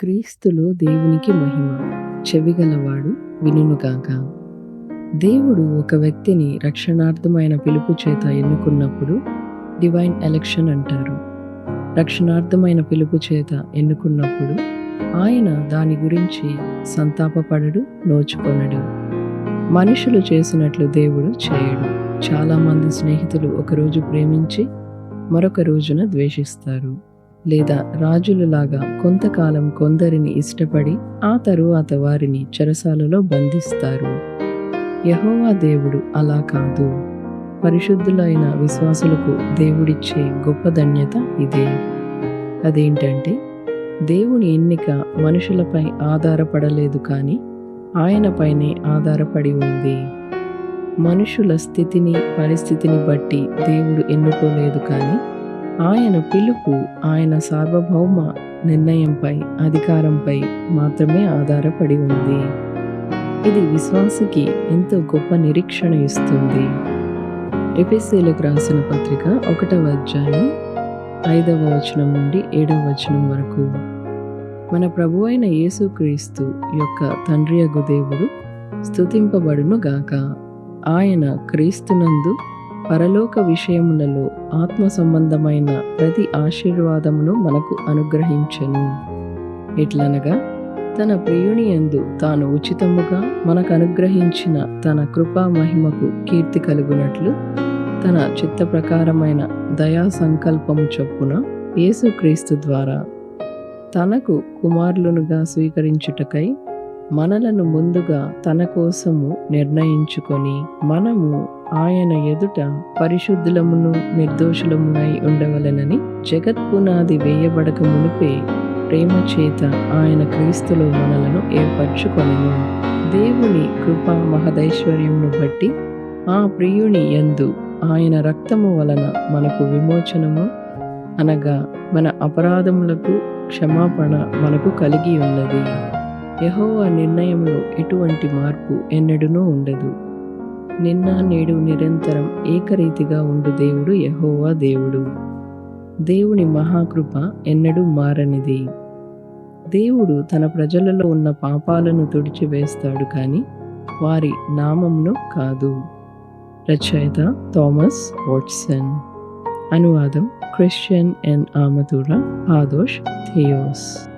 క్రీస్తులో దేవునికి మహిమ. చెవిగలవాడు వినుగాక దేవుడు ఒక వ్యక్తిని రక్షణార్థమైన పిలుపు చేత ఎన్నుకున్నప్పుడు డివైన్ ఎలక్షన్ అంటారు. రక్షణార్థమైన పిలుపు చేత ఎన్నుకున్నప్పుడు ఆయన దాని గురించి సంతాపపడడు నోచుకొనడు. మనుషులు చేసినట్లు దేవుడు చేయడు. చాలామంది స్నేహితులు ఒకరోజు ప్రేమించి మరొక రోజున ద్వేషిస్తారు. లేదా రాజులలాగా కొంతకాలం కొందరిని ఇష్టపడి ఆ తరువాత వారిని చెరసాలలో బంధిస్తారు. యహోవా దేవుడు అలా కాదు. పరిశుద్ధులైన విశ్వాసులకు దేవుడిచ్చే గొప్ప ధన్యత ఇదే. అదేంటంటే దేవుని ఎన్నిక మనుషులపై ఆధారపడలేదు కానీ ఆయనపైనే ఆధారపడి ఉంది. మనుషుల స్థితిని పరిస్థితిని బట్టి దేవుడు ఎన్నుకోలేదు కానీ ఆయన పిలుపు ఆయన సార్వభౌమ నిర్ణయంపై అధికారంపై మాత్రమే ఆధారపడి ఉంది. ఇది విశ్వాసికి ఎంతో గొప్ప నిరీక్షణ ఇస్తుంది. ఎపిసీలకు రాసిన పత్రిక ఒకటవ అధ్యాయం ఐదవ వచనం నుండి ఏడవ వచనం వరకు. మన ప్రభు అయిన యేసుక్రీస్తు యొక్క తండ్రి అగు దేవుడు స్తుతింపబడును గాక. ఆయన క్రీస్తునందు పరలోక విషయములలో ఆత్మ సంబంధమైన ప్రతి ఆశీర్వాదమును మనకు అనుగ్రహించను. ఎట్లనగా తన ప్రియుని యందు తాను ఉచితముగా మనకు అనుగ్రహించిన తన కృపా మహిమకు కీర్తి కలుగునట్లు తన చిత్త ప్రకారమైన దయా సంకల్పము చొప్పున యేసుక్రీస్తు ద్వారా తనకు కుమారులనుగా స్వీకరించుటకై మనలను ముందుగా తన కోసము నిర్ణయించుకొని మనము ఆయన ఎదుట పరిశుద్ధులమును నిర్దోషులమునై ఉండవలెనని జగత్ పునాది వేయబడక మునిపే ప్రేమ చేత ఆయన క్రీస్తులో మనలను ఏర్పరచుకొనెను. దేవుని కృపా మహదైశ్వర్యమును బట్టి ఆ ప్రియుని యందు ఆయన రక్తము వలన మనకు విమోచనము అనగా మన అపరాధములకు క్షమాపణ మనకు కలిగి ఉన్నది. యహోవా నిర్ణయంలో ఎటువంటి మార్పు ఎన్నడూనూ ఉండదు. నిన్న నేడు నిరంతరం ఏకరీతిగా ఉండు దేవుడు యహోవా దేవుడు. దేవుని మహాకృప ఎన్నడూ మారనిది. దేవుడు తన ప్రజలలో ఉన్న పాపాలను తుడిచివేస్తాడు కానీ వారి నామంను కాదు. రచయిత థామస్ వాట్సన్. అనువాదం క్రిస్టియన్ ఎన్. ఆమతుల ఆదోష్ థియోస్.